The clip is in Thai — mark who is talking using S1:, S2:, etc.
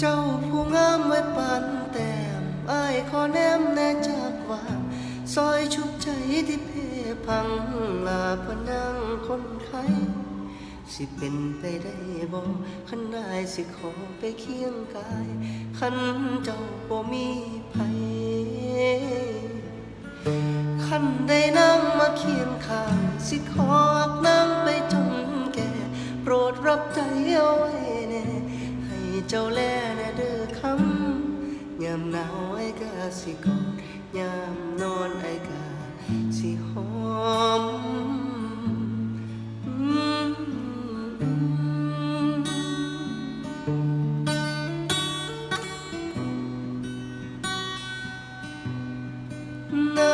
S1: เจ้าผู้งามไว้ปานแต้มอายขอแนมแน่จากวางซอยชุบใจที่เพพังลาพนังคนไข้สิเป็นไปได้บ่คันได้สิขอไปเคียงกายคันเจ้าบ่มีไผคันได้นั่งมาเคียงข้างสิขออักนั่งไปจนแก่ โปรดรับใจเอาไว้แน่ เจ้าแลแน่เด้อคำยามหนาวไอ้กะสิกอดยามนอนไอ้กะสิหอมนะ